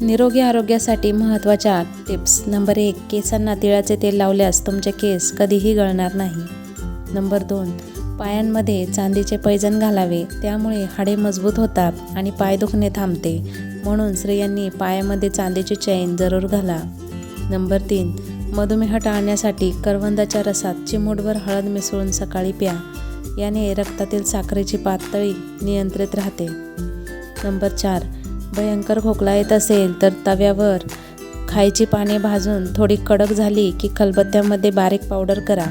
निरोगी आरोग्यासाठी महत्त्वाच्या टिप्स. नंबर एक केसांना तिळाचे तेल लावल्यास तुमचे केस कधीही गळणार नाही. नंबर दोन पायांमध्ये चांदीचे पैजण घालावे. त्यामुळे हाडे मजबूत होतात आणि पाय दुखणे थांबते. म्हणून स्त्रियांनी पायामध्ये चांदीची चैन जरूर घाला. नंबर तीन मधुमेह टाळण्यासाठी करवंदाच्या रसात चिमूटभर हळद मिसळून सकाळी प्या. याने रक्तातील साखरेची पातळी नियंत्रित राहते. नंबर चार भयंकर खोकला येत असेल तर तव्यावर खायची पाने भाजून थोडी कडक झाली की खलबत्त्यामध्ये बारीक पावडर करा.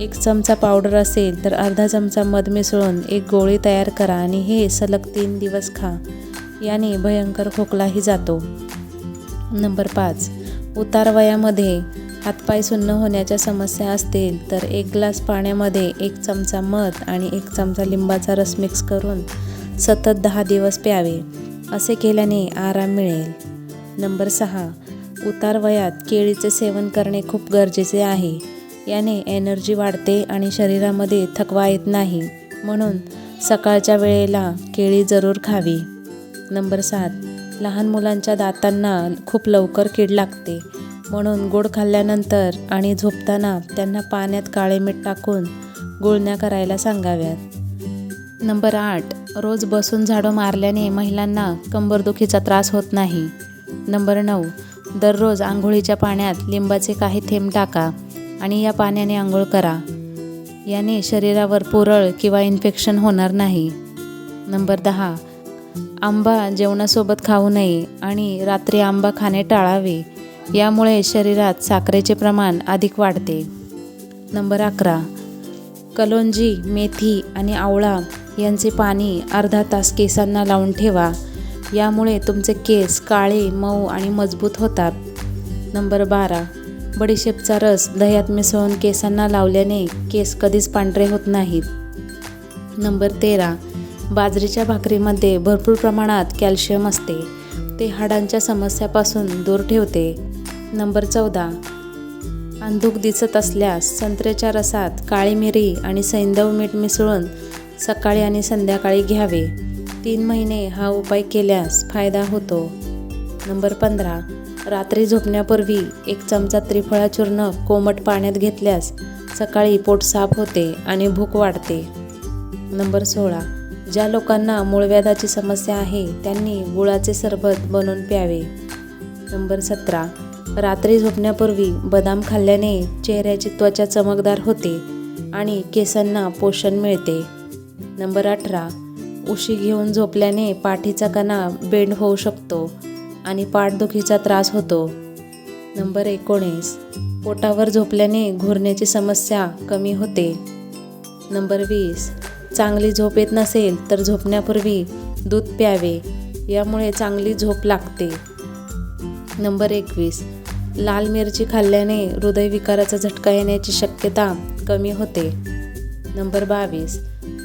एक चमचा पावडर असेल तर अर्धा चमचा मध मिसळून एक गोळी तयार करा आणि हे सलग तीन दिवस खा. याने भयंकर खोकलाही जातो. नंबर पाच. उतार वयामध्ये हातपाय सुन्न होण्याच्या समस्या असतील तर एक ग्लास पाण्यामध्ये एक चमचा मध आणि एक चमचा लिंबाचा रस मिक्स करून सतत दहा दिवस प्यावे. असे केल्याने आराम मिळेल. नंबर सहा. उतार वयात केळीचे सेवन करणे खूप गरजेचे आहे. याने एनर्जी वाढते आणि शरीरामध्ये थकवा येत नाही. म्हणून सकाळच्या वेळेला केळी जरूर खावी. नंबर सात. लहान मुलांच्या दातांना खूप लवकर कीड लागते. म्हणून गोड खाल्ल्यानंतर आणि झोपताना त्यांना पाण्यात काळे मीठ टाकून गुळण्या करायला सांगाव्यात. नंबर आठ. रोज बसून झाडू मारल्याने महिलांना कंबरदुखीचा त्रास होत नाही. नंबर नऊ दररोज आंघोळीच्या पाण्यात लिंबाचे काही थेंब टाका आणि या पाण्याने आंघोळ करा. याने शरीरावर पुरळ किंवा इन्फेक्शन होणार नाही. नंबर दहा आंबा जेवणासोबत खाऊ नये आणि रात्री आंबा खाणे टाळावे यामुळे शरीरात साखरेचे प्रमाण अधिक वाढते. नंबर अकरा कलोंजी मेथी आणि आवळा यांचे पाणी अर्धा तास केसांना लावून ठेवा. यामुळे तुमचे केस काळे मऊ आणि मजबूत होतात. नंबर बारा. बडीशेपचा रस दह्यात मिसळून केसांना लावल्याने केस कधीच पांढरे होत नाहीत. नंबर तेरा. बाजरीच्या भाकरीमध्ये भरपूर प्रमाणात कॅल्शियम असते. ते हाडांच्या समस्यापासून दूर ठेवते. नंबर चौदा. अंधूक दिसत असल्यास संत्र्याच्या रसात काळी मिरी आणि सैंदव मीठ मिसळून सकाळी आणि संध्याकाळी घ्यावे. तीन महिने हा उपाय केल्यास फायदा होतो. नंबर पंधरा. रात्री झोपण्यापूर्वी एक चमचा त्रिफळा चूर्ण कोमट पाण्यात घेतल्यास सकाळी पोट साफ होते आणि भूक वाढते. नंबर सोळा. ज्या लोकांना मूळव्याधाची समस्या आहे त्यांनी गुळाचे सरबत बनवून प्यावे. नंबर सतरा. रात्री झोपण्यापूर्वी बदाम खाल्ल्याने चेहऱ्याची त्वचा चमकदार होते आणि केसांना पोषण मिळते. नंबर अठरा. उशी घेऊन झोपल्याने पाठीचा कणा बेंड होऊ शकतो आणि पाठदुखीचा त्रास होतो. नंबर एकोणीस. पोटावर झोपल्याने घुरण्याची समस्या कमी होते. नंबर वीस. चांगली झोप येत नसेल तर झोपण्यापूर्वी दूध प्यावे यामुळे चांगली झोप लागते. नंबर एकवीस. लाल मिरची खाल्ल्याने हृदयविकाराचा झटका येण्याची शक्यता कमी होते. नंबर बावीस.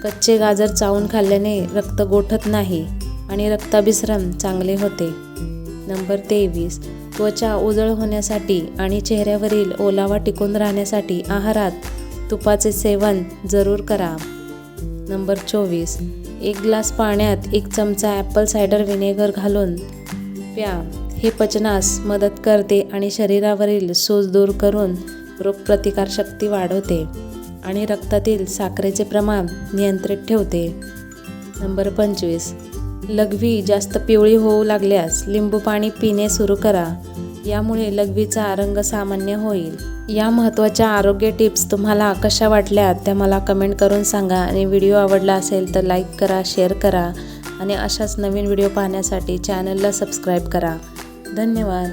कच्चे गाजर चावून खाल्ल्याने रक्त गोठत नाही आणि रक्ताभिसरण चांगले होते. नंबर तेवीस. त्वचा उजळ होण्यासाठी आणि चेहऱ्यावरील ओलावा टिकून राहण्यासाठी आहारात तुपाचे सेवन जरूर करा. नंबर चोवीस. एक ग्लास पाण्यात एक चमचा ॲपल सायडर व्हिनेगर घालून प्या. हे पचनास मदत करते आणि शरीरावरील सूज दूर करून रोगप्रतिकारशक्ती वाढवते. आणि रक्तातील साखरेचे प्रमाण नियंत्रित ठेवते. नंबर पंचवीस. लघवी जास्त पिवळी होऊ लागल्यास लिंबू पाणी पिणे सुरू करा. यामुळे लघवीचा रंग सामान्य होईल. या महत्त्वाच्या आरोग्य टिप्स तुम्हाला कशा वाटल्या त्या मला कमेंट करून सांगा आणि व्हिडिओ आवडला असेल तर लाईक करा शेअर करा आणि अशाच नवीन व्हिडिओ पाहण्यासाठी चॅनलला सबस्क्राईब करा. धन्यवाद.